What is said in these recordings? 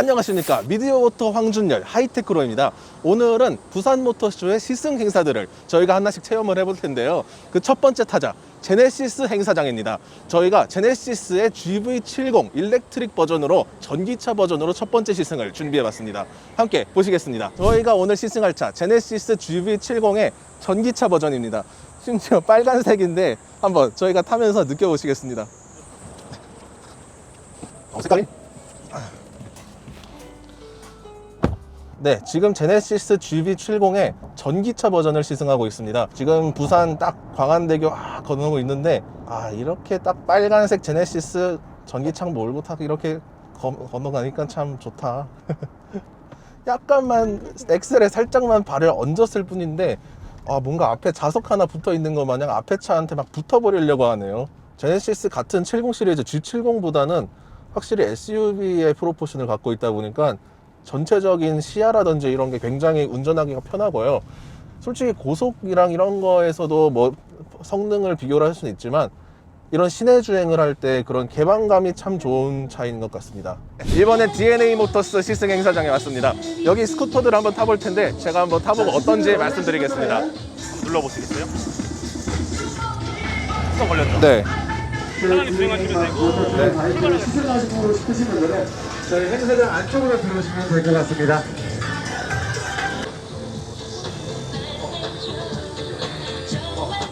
안녕하십니까. 미디어모터 황준열 하이테크로입니다. 오늘은 부산모터쇼의 시승 행사들을 저희가 하나씩 체험을 해볼 텐데요. 그 첫 번째 타자 제네시스 행사장입니다. 저희가 제네시스의 GV70 일렉트릭 버전으로 전기차 버전으로 첫 번째 시승을 준비해 봤습니다. 함께 보시겠습니다. 저희가 오늘 시승할 차 제네시스 GV70의 전기차 버전입니다. 심지어 빨간색인데 한번 저희가 타면서 느껴보시겠습니다. 어, 색깔이 네, 지금 제네시스 GV70의 전기차 버전을 시승하고 있습니다. 지금 부산 딱 광안대교 아, 건너고 있는데 아 이렇게 딱 빨간색 제네시스 전기창 몰고 타고 이렇게 거- 건너가니까 참 좋다. 약간만 엑셀에 살짝만 발을 얹었을 뿐인데 아 뭔가 앞에 자석 하나 붙어 있는 것 마냥 앞에 차한테 막 붙어 버리려고 하네요. 제네시스 같은 70 시리즈 G70보다는 확실히 SUV의 프로포션을 갖고 있다 보니까 전체적인 시야라든지 이런 게 굉장히 운전하기가 편하고요. 솔직히 고속이랑 이런 거에서도 뭐 성능을 비교를 할 수는 있지만 이런 시내 주행을 할 때 그런 개방감이 참 좋은 차인 것 같습니다. 이번에 DNA 모터스 시승 행사장에 왔습니다. 여기 스쿠터들 한번 타볼 텐데 제가 한번 타보고 어떤지 말씀드리겠습니다. 눌러보시겠어요? 수동 걸렸죠? 네. 편하게 주행하시면 되고 시승하시고 싶으신 분들은 저희 행사장 안쪽으로 들어오시면 될 것 같습니다.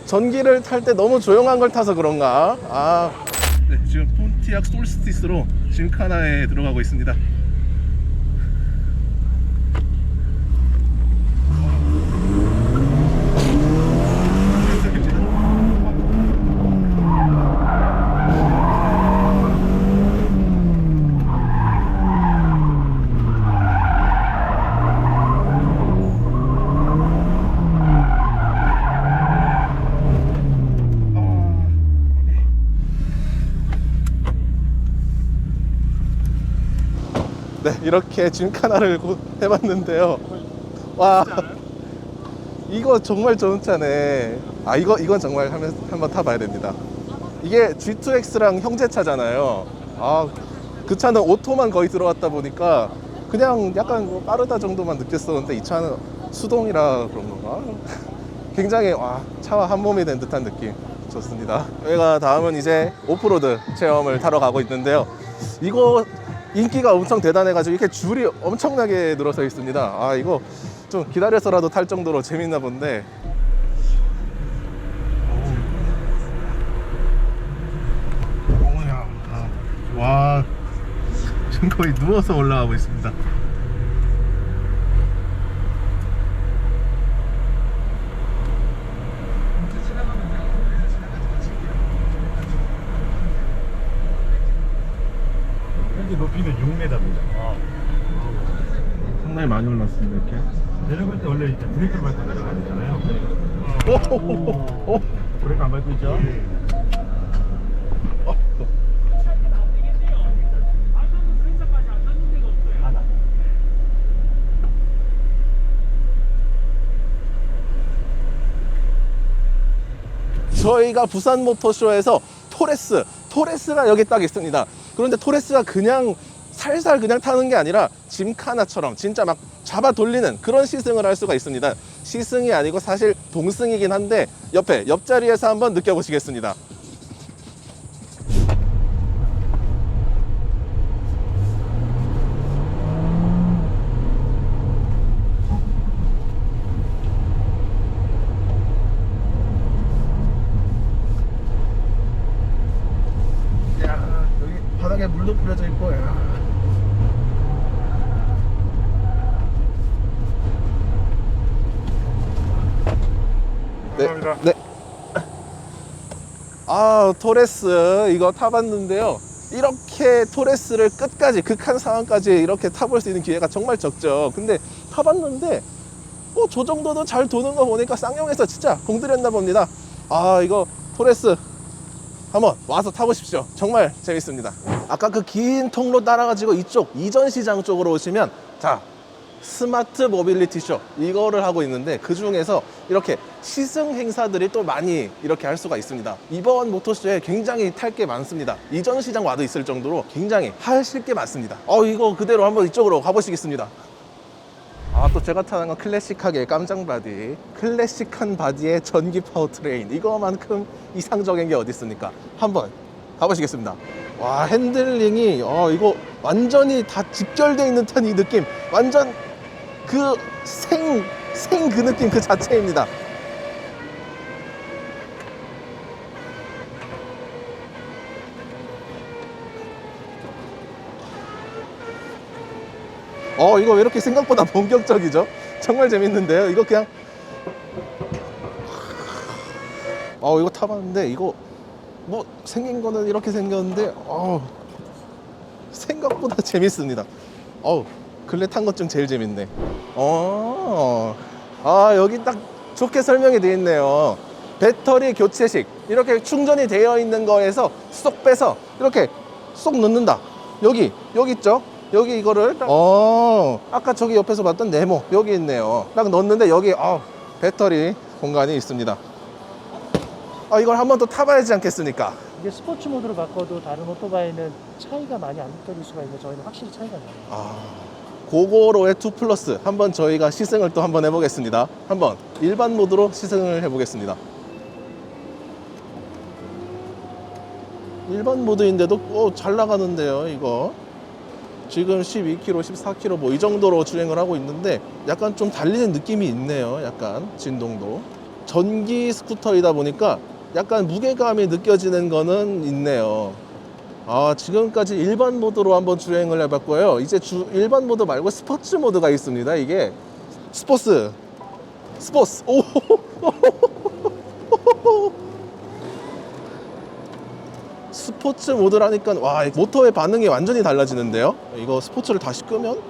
전기를 탈 때 너무 조용한 걸 타서 그런가? 아. 네, 지금 폰티악 솔스티스로 짐카나에 들어가고 있습니다. 네, 이렇게 짐카나를 고- 해봤는데요. 와, 이거 정말 좋은 차네. 아, 이거 이건 정말 하면 한번 타봐야 됩니다. 이게 G2X랑 형제차잖아요. 아, 그 차는 오토만 거의 들어왔다 보니까 그냥 약간 뭐 빠르다 정도만 느꼈었는데 이 차는 수동이라 그런 건가? 굉장히 와 차와 한 몸이 된 듯한 느낌 좋습니다. 저희가 다음은 이제 오프로드 체험을 타러 가고 있는데요. 이거 인기가 엄청 대단해가지고 이렇게 줄이 엄청나게 늘어서 있습니다. 아 이거 좀 기다려서라도 탈 정도로 재밌나 본데. 오야, 와 지금 거의 누워서 올라가고 있습니다. 높이는 6m입니다. 상당히 많이 올랐습니다 이렇게. 내려갈 때 원래 이제 브레이크를 밟고 내려가야 되잖아요. 오호호호. 브레이크 안 밟고 있죠? 하나. 저희가 부산 모터쇼에서 토레스, 토레스가 여기 딱 있습니다. 그런데 토레스가 그냥 살살 그냥 타는 게 아니라 짐카나처럼 진짜 막 잡아 돌리는 그런 시승을 할 수가 있습니다. 시승이 아니고 사실 동승이긴 한데 옆에 옆자리에서 한번 느껴보시겠습니다. 야 여기 바닥에 물도 뿌려져 있고 야. 네, 감사합니다. 네. 아 토레스 이거 타봤는데요. 이렇게 토레스를 끝까지 극한 상황까지 이렇게 타볼 수 있는 기회가 정말 적죠. 근데 타봤는데 어, 저 정도도 잘 도는 거 보니까 쌍용에서 진짜 공들였나 봅니다. 아 이거 토레스 한번 와서 타보십시오. 정말 재밌습니다. 아까 그 긴 통로 따라가지고 이쪽 이전 시장 쪽으로 오시면 자 스마트 모빌리티 쇼 이거를 하고 있는데 그 중에서 이렇게 시승 행사들이 또 많이 이렇게 할 수가 있습니다. 이번 모터쇼에 굉장히 탈 게 많습니다. 이전 시장 와도 있을 정도로 굉장히 하실 게 많습니다. 어 이거 그대로 한번 이쪽으로 가보시겠습니다. 아 또 제가 타는 건 클래식하게 깜장 바디 클래식한 바디에 전기 파워트레인 이거만큼 이상적인 게 어디 있습니까 한번 가보시겠습니다 와 핸들링이 어 이거 완전히 다 직결되어 있는 듯한 이 느낌 완전 그 생 생 그 느낌 그 자체입니다 어 이거 왜 이렇게 생각보다 본격적이죠? 정말 재밌는데요. 이거 그냥 어 이거 타봤는데 이거 뭐 생긴 거는 이렇게 생겼는데 어 생각보다 재밌습니다. 어 근래 탄 것 중 제일 재밌네. 어. 아 여기 딱 좋게 설명이 되어 있네요. 배터리 교체식 이렇게 충전이 되어 있는 거에서 쏙 빼서 이렇게 쏙 넣는다. 여기 여기 있죠? 여기 이거를 딱- 어 아까 저기 옆에서 봤던 네모 여기 있네요. 딱 넣었는데 여기 어 배터리 공간이 있습니다. 아 이걸 한 번 더 타봐야지 않겠습니까? 이게 스포츠 모드로 바꿔도 다른 오토바이는 차이가 많이 안 느껴질 수가 있는데 저희는 확실히 차이가 나요. 아, 고고로의 2 플러스 한번 저희가 시승을 또 한번 해보겠습니다. 한번 일반 모드로 시승을 해보겠습니다. 일반 모드인데도 어, 잘 나가는데요, 이거. 지금 12km, 14km 뭐 이 정도로 주행을 하고 있는데 약간 좀 달리는 느낌이 있네요. 약간 진동도. 전기 스쿠터이다 보니까 약간 무게감이 느껴지는 거는 있네요. 아 지금까지 일반 모드로 한번 주행을 해봤고요. 이제 주, 일반 모드 말고 스포츠 모드가 있습니다 이게. 스포츠. 스포츠. 오! 스포츠 모드라니까 와이 모터의 반응이 완전히 달라지는데요? 이거 스포츠를 다시 끄면?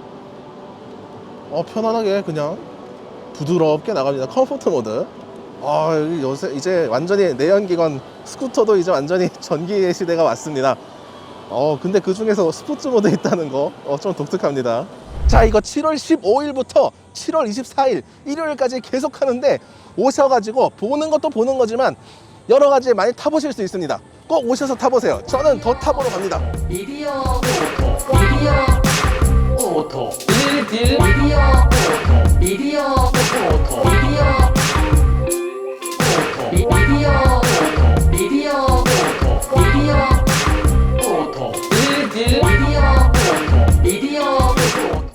어 편안하게 그냥 부드럽게 나갑니다. 컴포트 모드 아 요새 이제 완전히 내연기관 스쿠터도 이제 완전히 전기의 시대가 왔습니다 어 근데 그 중에서 스포츠 모드 있다는 거 어, 좀 독특합니다. 자 이거 7월 15일부터 7월 24일 일요일까지 계속 하는데 오셔가지고 보는 것도 보는 거지만 여러 가지 많이 타보실 수 있습니다. 꼭 오셔서 타보세요. 저는 더 타보러 갑니다. 미디어 오토 미디어 오토 오토 미디어